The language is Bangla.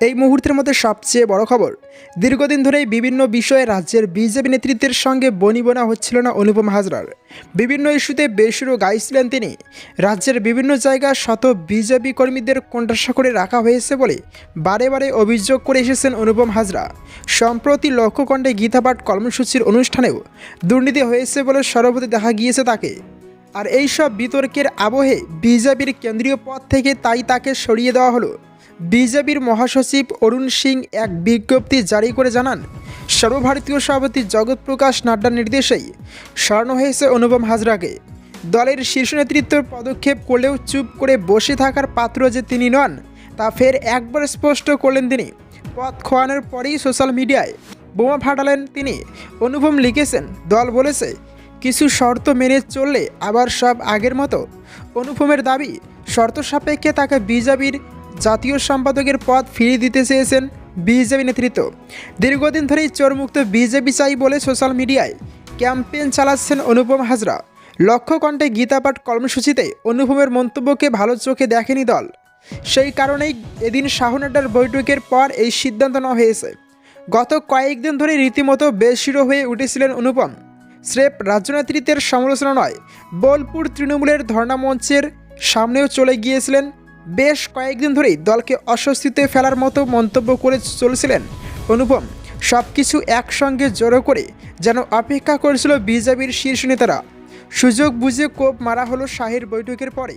এই মুহূর্তের মধ্যে সবচেয়ে বড় খবর, দীর্ঘদিন ধরেই বিভিন্ন বিষয়ে রাজ্যের বিজেপি নেতৃত্বের সঙ্গে বনিবনা হচ্ছিল না অনুপম হাজরার। বিভিন্ন ইস্যুতে বেসুরো গাইছিলেন তিনি। রাজ্যের বিভিন্ন জায়গা শত বিজেপি কর্মীদের কোণঠাসা করে রাখা হয়েছে বলে বারে বারে অভিযোগ করে এসেছেন অনুপম হাজরা। সম্প্রতি লক্ষ্যকণ্ডে গীতাপাঠ কর্মসূচির অনুষ্ঠানেও দুর্নীতি হয়েছে বলে সর্বতি দেখা গিয়েছে তাকে। আর এইসব বিতর্কের আবহে বিজেপির কেন্দ্রীয় পদ থেকে তাই তাকে সরিয়ে দেওয়া হলো। বিজেপির মহাসচিব অরুণ সিং এক বিজ্ঞপ্তি জারি করে জানান, সর্বভারতীয় সভাপতি জগৎ প্রকাশ নাড্ডার নির্দেশেই স্বর্ণ হয়েছে অনুপম হাজরাকে। দলের শীর্ষ নেতৃত্ব পদক্ষেপ করলেও চুপ করে বসে থাকার পাত্র যে তিনি নন, তা ফের একবার স্পষ্ট করলেন তিনি। পথ খোয়ানোর পরেই সোশ্যাল মিডিয়ায় বোমা ফাটালেন তিনি। অনুপম লিখেছেন, দল বলেছে, কিছু শর্ত মেনে চললে আবার সব আগের মতো। অনুপমের দাবি, শর্ত সাপেক্ষে তাকে বিজেপির জাতীয় সম্পাদকের পদ ফিরিয়ে দিতে চেয়েছেন বিজেপি নেতৃত্ব। দীর্ঘদিন ধরেই চোরমুক্ত বিজেপি চাই বলে সোশ্যাল মিডিয়ায় ক্যাম্পেইন চালাচ্ছেন অনুপম হাজরা। লক্ষ্যকণ্ঠে গীতাপাঠ কর্মসূচিতে অনুপমের মন্তব্যকে ভালো চোখে দেখেনি দল। সেই কারণেই এদিন শাহনাড্ডার বৈঠকের পর এই সিদ্ধান্ত নেওয়া হয়েছে। গত কয়েকদিন ধরে রীতিমতো বেশিরো হয়ে উঠেছিলেন অনুপম। স্রেফ রাজ্যনেতৃত্বের সমালোচনা নয়, বোলপুর তৃণমূলের ধর্ণা মঞ্চের সামনেও চলে গিয়েছিলেন বেশ কয়েকদিন ধরেই দলকে অস্বস্তিতে ফেলার মতো মন্তব্য করে চলছিলেন অনুপম। সব কিছু একসঙ্গে জড়ো করে যেন অপেক্ষা করেছিল বিজেপির শীর্ষ নেতারা। সুযোগ বুঝে কোপ মারা হলো শাহের বৈঠকের পরে।